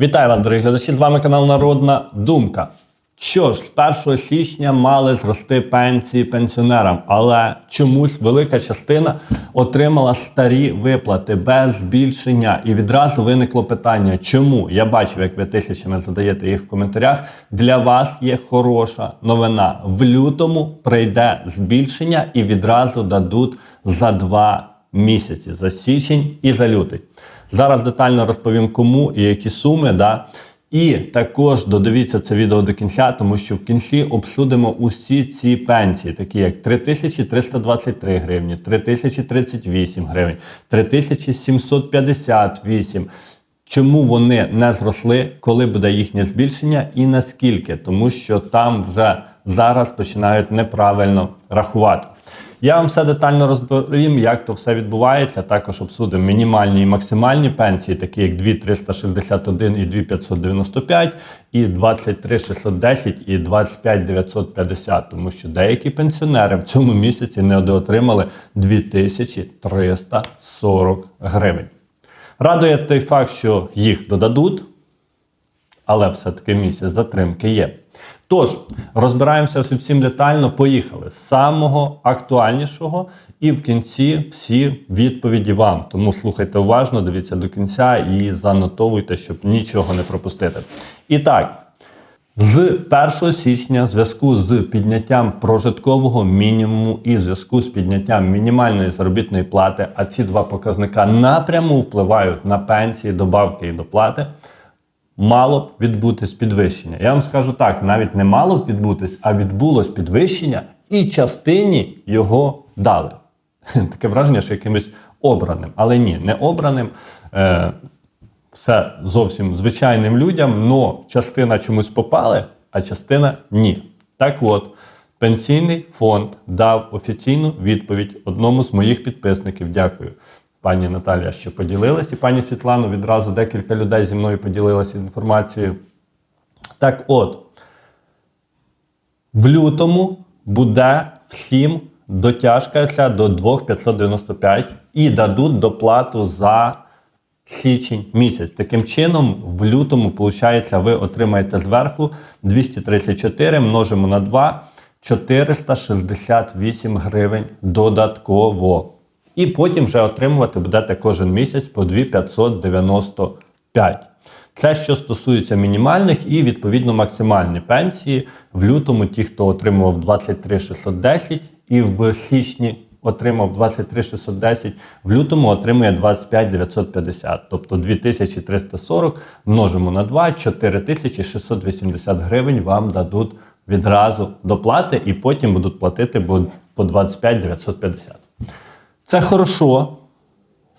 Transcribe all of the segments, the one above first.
Вітаю вас, дорогі глядачі! З вами канал Народна Думка. Що ж, з 1 січня мали зрости пенсії пенсіонерам, але чомусь велика частина отримала старі виплати без збільшення. І відразу виникло питання, чому? Я бачив, як ви тисячами задаєте їх в коментарях. Для вас є хороша новина. В лютому прийде збільшення і відразу дадуть за два місяці за січень і за лютий. Зараз детально розповім, кому і які суми. Да? І також додивіться це відео до кінця, тому що в кінці обсудимо усі ці пенсії, такі як 3323 гривні, 3038 гривень, 3758. Чому вони не зросли, коли буде їхнє збільшення і наскільки? Тому що там вже зараз починають неправильно рахувати. Я вам все детально розповім, як то все відбувається. Також обсудимо мінімальні і максимальні пенсії, такі як 2361 і 2595, і 23610 і 25950, тому що деякі пенсіонери в цьому місяці не отримали 2340 гривень. Радує той факт, що їх додадуть, але все-таки місяць затримки є. Тож, розбираємося всім всім детально. Поїхали з самого актуальнішого, і в кінці всі відповіді вам. Тому слухайте уважно, дивіться до кінця і занотовуйте, щоб нічого не пропустити. І так. З 1 січня, в зв'язку з підняттям прожиткового мінімуму і в зв'язку з підняттям мінімальної заробітної плати, а ці два показника напряму впливають на пенсії, добавки і доплати, мало б відбутись підвищення. Я вам скажу так: навіть не мало б відбутись, а відбулось підвищення, і частині його дали. Таке враження, що якимось обраним. Але ні, не обраним. Е, все зовсім звичайним людям, але частина чомусь попали, а частина ні. Так от, пенсійний фонд дав офіційну відповідь одному з моїх підписників. Дякую, пані Наталія, що поділилась, і пані Світлану відразу декілька людей зі мною поділилися інформацією. Так от, в лютому буде всім дотяжка до 2595 і дадуть доплату за січень місяць. Таким чином, в лютому, виходить, ви отримаєте зверху 234 множимо на 2 468 гривень додатково. І потім вже отримувати будете кожен місяць по 2595. Це що стосується мінімальних і відповідно максимальні пенсії. В лютому ті, хто отримував 23 610 і в січні отримав 23 610, в лютому отримує 25 950, тобто 2340 множимо на 2, 4680 гривень вам дадуть відразу доплати і потім будуть платити по 25 950. Це хорошо,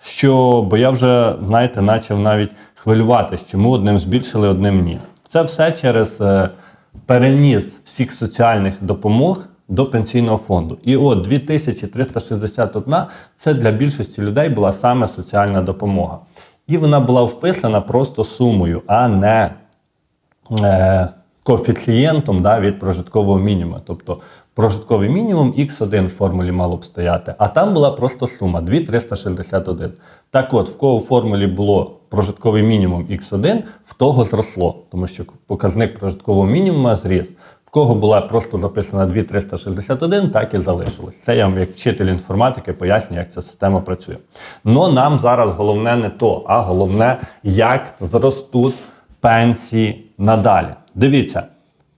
що, бо я вже, знаєте, почав навіть хвилюватись, чому одним збільшили, одним ні. Це все через е, переніс всіх соціальних допомог до пенсійного фонду. І от 2361 це для більшості людей була саме соціальна допомога. І вона була вписана просто сумою, а не е, коефіцієнтом да, від прожиткового мінімуму. Тобто прожитковий мінімум X1 в формулі мало б стояти, а там була просто сума 2361. Так от, в кого в формулі було прожитковий мінімум X1, в того зросло, тому що показник прожиткового мінімуму зріс. В кого була просто записана 2361, так і залишилось. Це я вам як вчитель інформатики пояснюю, як ця система працює. Но нам зараз головне не то, а головне, як зростуть пенсії надалі. Дивіться,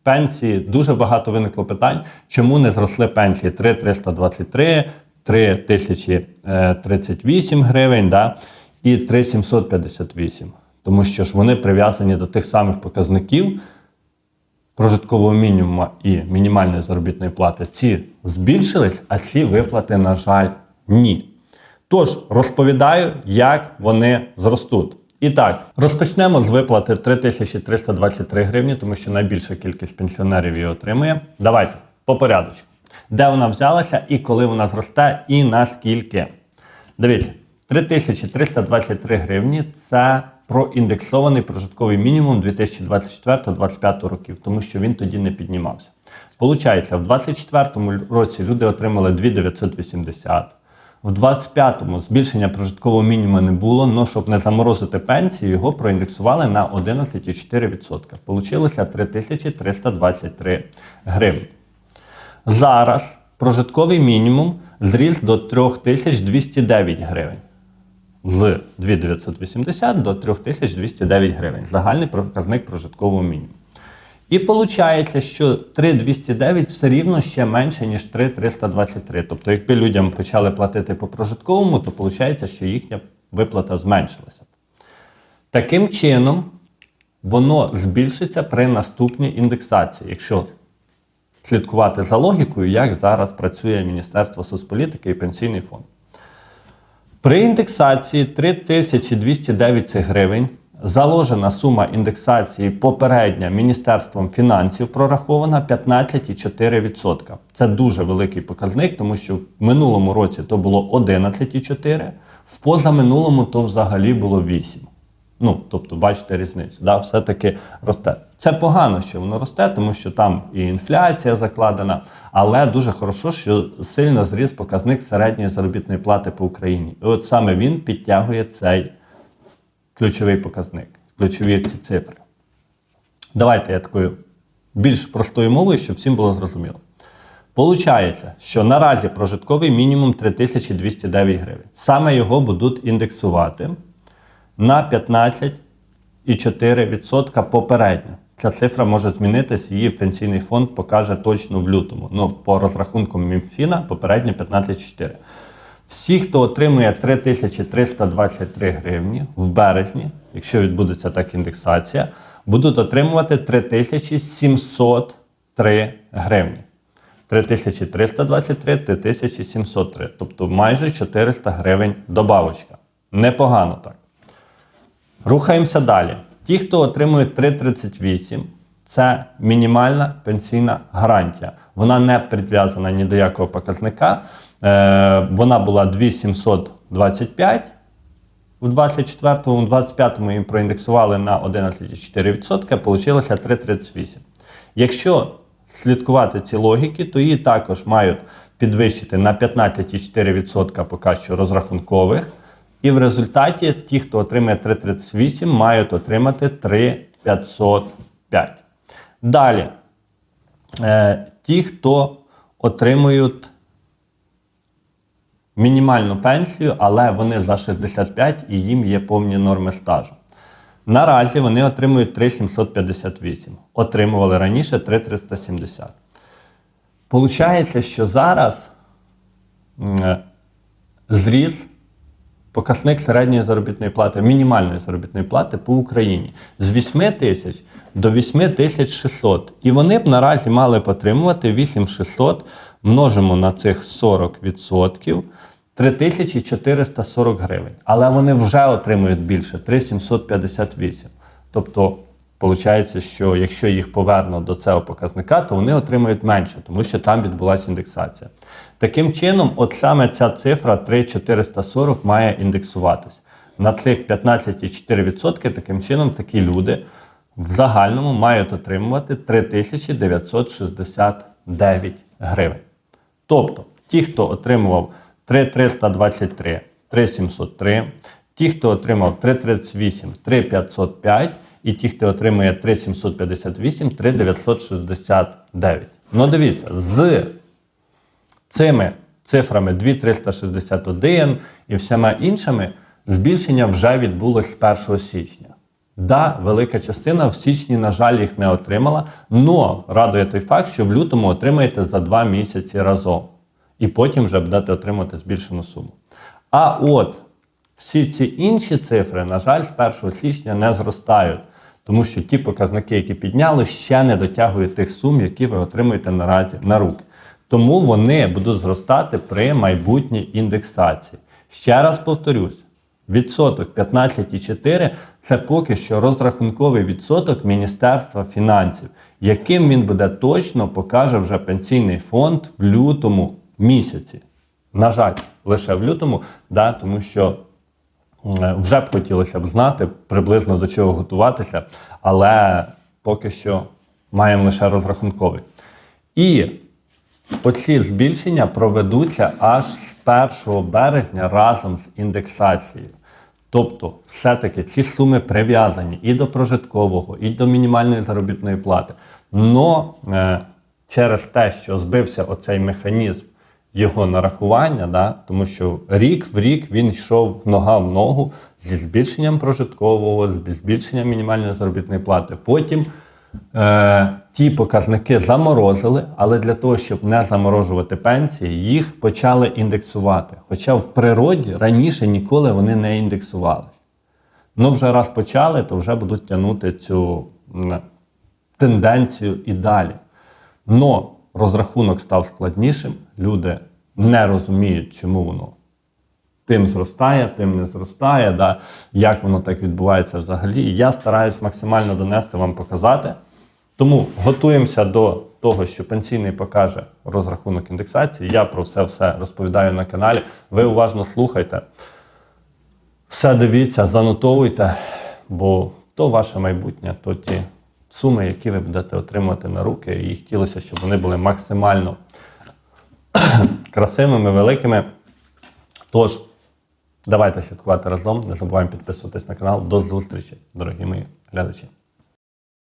пенсії дуже багато виникло питань, чому не зросли пенсії 3323, 3038 гривень да, і 3758. Тому що ж вони прив'язані до тих самих показників прожиткового мінімуму і мінімальної заробітної плати. Ці збільшились, а ці виплати, на жаль, ні. Тож розповідаю, як вони зростуть. І так, розпочнемо з виплати 3323 гривні, тому що найбільша кількість пенсіонерів її отримує. Давайте по порядочку. Де вона взялася і коли вона зросте, і наскільки. Дивіться, 3323 гривні це проіндексований прожитковий мінімум 2024-2025 років, тому що він тоді не піднімався. Получається, в 2024 році люди отримали 2980, В 25-му збільшення прожиткового мінімуму не було, але щоб не заморозити пенсію, його проіндексували на 11,4%. Получилося 3323 гривні. Зараз прожитковий мінімум зріс до 3209 гривень. З 2980 до 3209 гривень. Загальний показник прожиткового мінімуму. І виходить, що 3209 все рівно ще менше, ніж 3323. Тобто, якби людям почали платити по прожитковому, то виходить, що їхня виплата зменшилася. Таким чином, воно збільшиться при наступній індексації, якщо слідкувати за логікою, як зараз працює Міністерство соцполітики і Пенсійний фонд. При індексації 3209 цих гривень заложена сума індексації попередня Міністерством фінансів прорахована 15,4%. Це дуже великий показник, тому що в минулому році то було 11,4%, в позаминулому то взагалі було 8%. Ну, тобто, бачите різницю, да, все-таки росте. Це погано, що воно росте, тому що там і інфляція закладена, але дуже хорошо, що сильно зріс показник середньої заробітної плати по Україні. І от саме він підтягує цей ключовий показник, ключові ці цифри. Давайте я такою більш простою мовою, щоб всім було зрозуміло. Получається, що наразі прожитковий мінімум 3209 гривень. Саме його будуть індексувати на 15,4% попередньо. Ця цифра може змінитись, її пенсійний фонд покаже точно в лютому. Ну, по розрахункам Мінфіна попередньо 15,4. Всі, хто отримує 3323 гривні в березні, якщо відбудеться так індексація, будуть отримувати 3703 гривні. 3323, 3703. Тобто майже 400 гривень добавочка. Непогано так. Рухаємося далі. Ті, хто отримує 3,38, це мінімальна пенсійна гарантія. Вона не прив'язана ні до якого показника. Е, вона була 2725 у 24-му, у 25-му їм проіндексували на 11,4%, получилося 3,38. Якщо слідкувати ці логіки, то її також мають підвищити на 15,4% поки що розрахункових. І в результаті ті, хто отримає 3,38, мають отримати 3,505. Далі, е, ті, хто отримують мінімальну пенсію, але вони за 65 і їм є повні норми стажу. Наразі вони отримують 3,758. Отримували раніше 3,370. Получається, що зараз зріс показник середньої заробітної плати, мінімальної заробітної плати по Україні з 8 тисяч до 8 тисяч 600. І вони б наразі мали б отримувати 8600, множимо на цих 40%, 3440 гривень. Але вони вже отримують більше 3758. Тобто, Получається, що якщо їх повернуть до цього показника, то вони отримують менше, тому що там відбулася індексація. Таким чином, от саме ця цифра 3,440 має індексуватись. На цих 15,4% таким чином такі люди в загальному мають отримувати 3969 гривень. Тобто, ті, хто отримував 3,323, 3,703, ті, хто отримав 3,38, 3,505, і ті, хто отримує 3,758, 3,969. Ну, дивіться, з цими цифрами 2,361 і всіма іншими збільшення вже відбулось з 1 січня. Да, велика частина в січні, на жаль, їх не отримала, але радує той факт, що в лютому отримаєте за 2 місяці разом. І потім вже будете отримувати збільшену суму. А от всі ці інші цифри, на жаль, з 1 січня не зростають, тому що ті показники, які підняли, ще не дотягують тих сум, які ви отримуєте наразі на руки. Тому вони будуть зростати при майбутній індексації. Ще раз повторюсь: відсоток 15,4 це поки що розрахунковий відсоток Міністерства фінансів, яким він буде точно покаже вже пенсійний фонд в лютому місяці. На жаль, лише в лютому, да, тому що вже б хотілося б знати приблизно до чого готуватися, але поки що маємо лише розрахунковий. І Оці збільшення проведуться аж з 1 березня разом з індексацією. Тобто, все-таки ці суми прив'язані і до прожиткового, і до мінімальної заробітної плати. Но е, через те, що збився оцей механізм його нарахування, да, тому що рік в рік він йшов нога в ногу зі збільшенням прожиткового, з збільшенням мінімальної заробітної плати. Потім е, ті показники заморозили, але для того, щоб не заморожувати пенсії, їх почали індексувати. Хоча в природі раніше ніколи вони не індексувалися. Ну, вже раз почали, то вже будуть тягнути цю тенденцію і далі. Но розрахунок став складнішим, люди не розуміють, чому воно тим зростає, тим не зростає, да? як воно так відбувається взагалі. Я стараюсь максимально донести вам показати. Тому готуємося до того, що пенсійний покаже розрахунок індексації. Я про все все розповідаю на каналі. Ви уважно слухайте. Все дивіться, занотовуйте, бо то ваше майбутнє, то ті суми, які ви будете отримувати на руки, і хотілося, щоб вони були максимально красивими, великими. Тож, давайте святкувати разом. Не забуваємо підписуватись на канал. До зустрічі, дорогі мої глядачі.